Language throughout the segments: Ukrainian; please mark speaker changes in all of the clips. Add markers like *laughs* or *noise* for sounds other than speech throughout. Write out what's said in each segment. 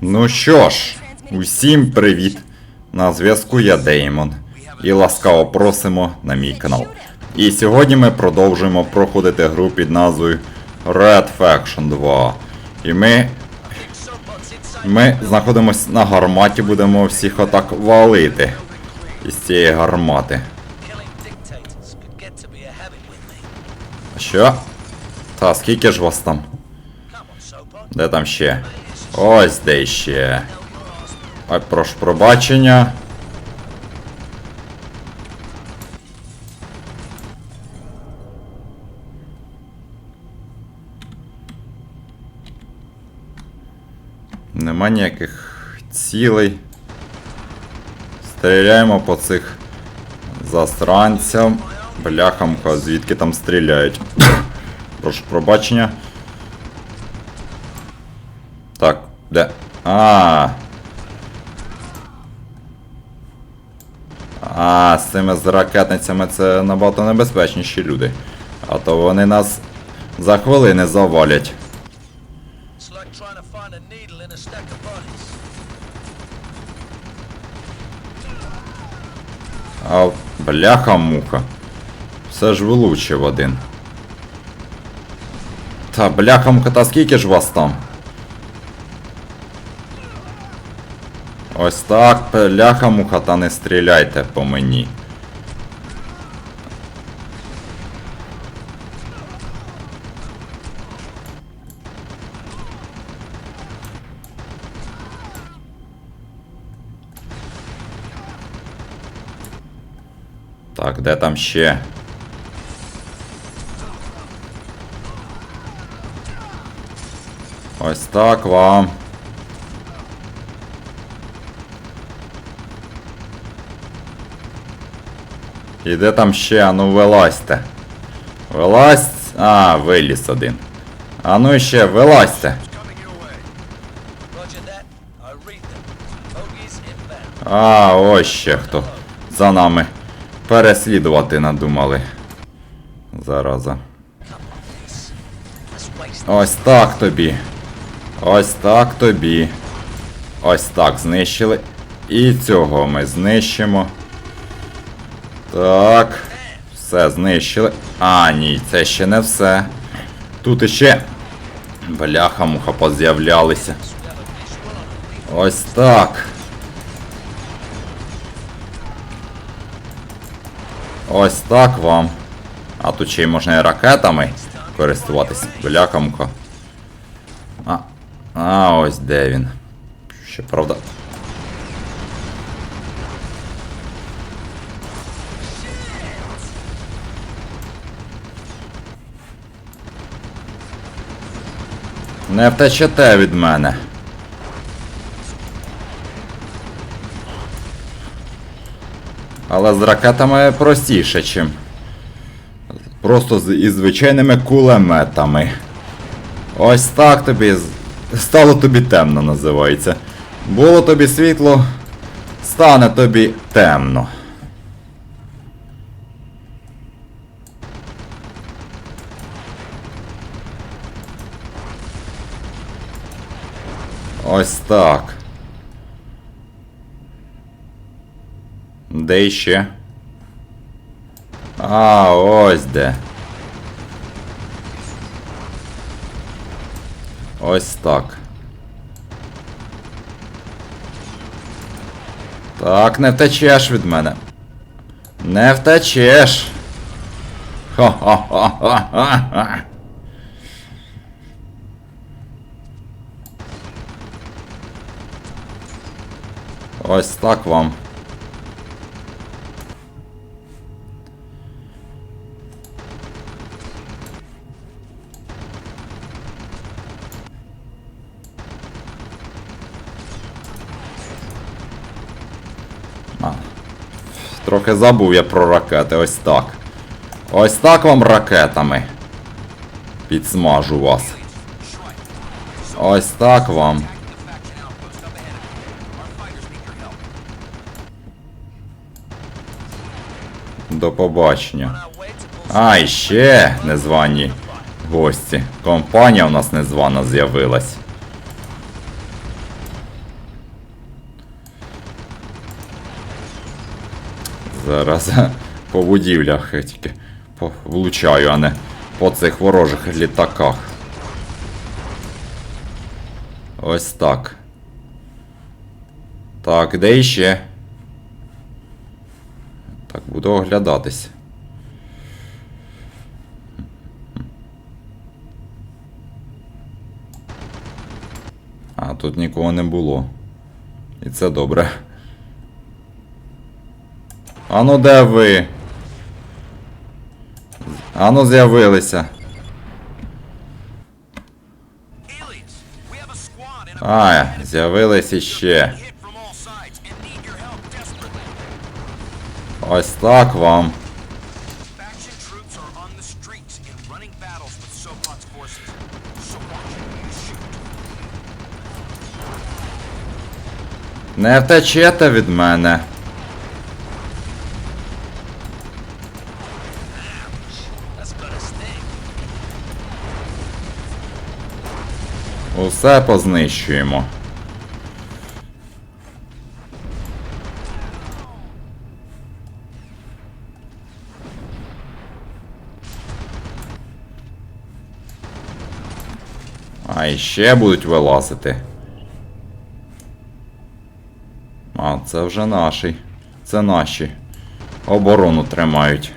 Speaker 1: Ну що ж, усім привіт! На зв'язку я Деймон. І ласкаво просимо на мій канал. І сьогодні ми продовжуємо проходити гру під назвою Red Faction 2. І ми. Ми знаходимося на гарматі, будемо всіх отак валити. Із цієї гармати. Що? Та скільки ж вас там? Де там ще? Ось де ще. Ой, прошу пробачення. Нема ніяких цілей. Стріляємо по цих засранцям. Бляхамка, звідки там стріляють. *coughs* Прошу пробачення. Так, де? А. А, з цими ракетницями це набагато небезпечніші люди. А то вони нас за хвилини завалять. А бляха-муха. Все ж вилучив один. Та бляха-муха, та скільки ж вас там? Ось так, бляха-муха, та не стріляйте по мені. Так, де там ще? Ось так вам. І де там ще? А ну вилазьте. Вилазь. А, виліз один. А ну ще, вилазьте. А, ось ще хто. За нами. Переслідувати надумали. Зараза. Ось так тобі. Ось так тобі. Ось так знищили. І цього ми знищимо. Так. Все знищили. А, ні, це ще не все. Тут іще. Бляха-муха поз'являлися. Ось так. Ось так вам. А тут ще й можна і ракетами користуватися. Бляха-муха. А, а ось де він. Ще правда. Не втечете від мене. Але з ракетами простіше, чим. Просто з із звичайними кулеметами. Ось так тобі. Стало тобі темно називається. Було тобі світло, стане тобі темно. Ось так. Де іще? А, ось де. Ось так. Так, не втечеш від мене. Не втечеш. Ха-ха-ха-ха-ха. Ось так вам. А. Трохи забув я про ракети, ось так. Ось так вам ракетами. Підсмажу вас. Ось так вам. До побачення. А, і ще незвані гості. Компанія у нас незвана з'явилась. Зараз *laughs* по будівлях тільки влучаю, а не по цих ворожих літаках. Ось так. Так, де іще? Так, буду оглядатись. А, тут нікого не було. І це добре. Ану, де ви? Ану, з'явилися. А, з'явились іще.
Speaker 2: Watch you shoot.
Speaker 1: Не втечете від мене. Усе познищуємо. А іще будуть вилазити. А, це вже наші. Це наші. Оборону тримають.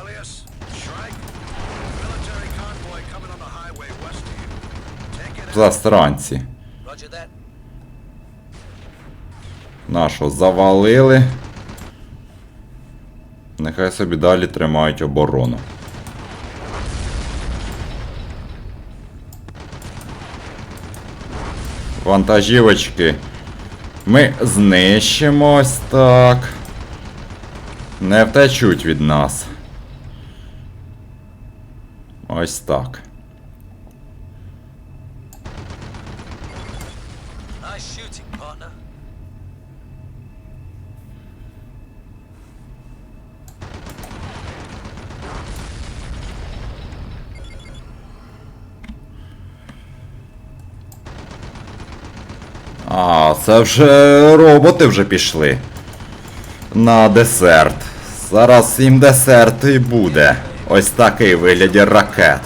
Speaker 2: Alias,
Speaker 1: Нашу завалили. Нехай собі далі тримають оборону. Вантажівочки. Ми знищимо ось так. Не втечуть від нас. Ось так. А, це вже роботи вже пішли. На десерт. Зараз їм десерт і буде. Ось такий вигляді ракет.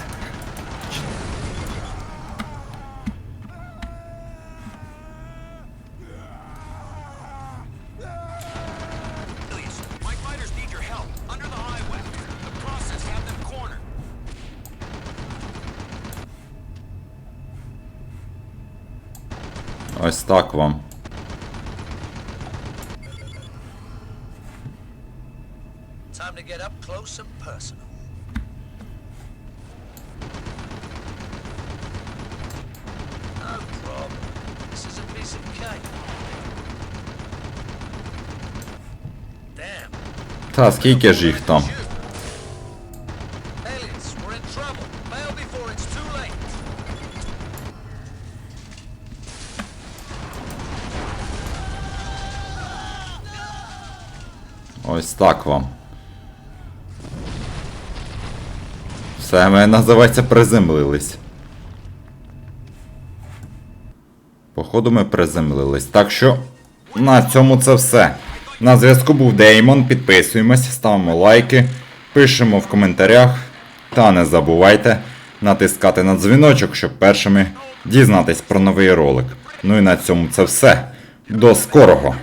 Speaker 1: Ось так вам.
Speaker 3: Time to get up close and personal. No problem. This is a piece of cake. Damn.
Speaker 1: Та скільки ж їх там? Ось так вам. Все, ми називається приземлились. Походу ми приземлились. Так що на цьому це все. На зв'язку був Деймон. Підписуємось, ставимо лайки, пишемо в коментарях. Та не забувайте натискати на дзвіночок, щоб першими дізнатись про новий ролик. Ну і на цьому це все. До скорого!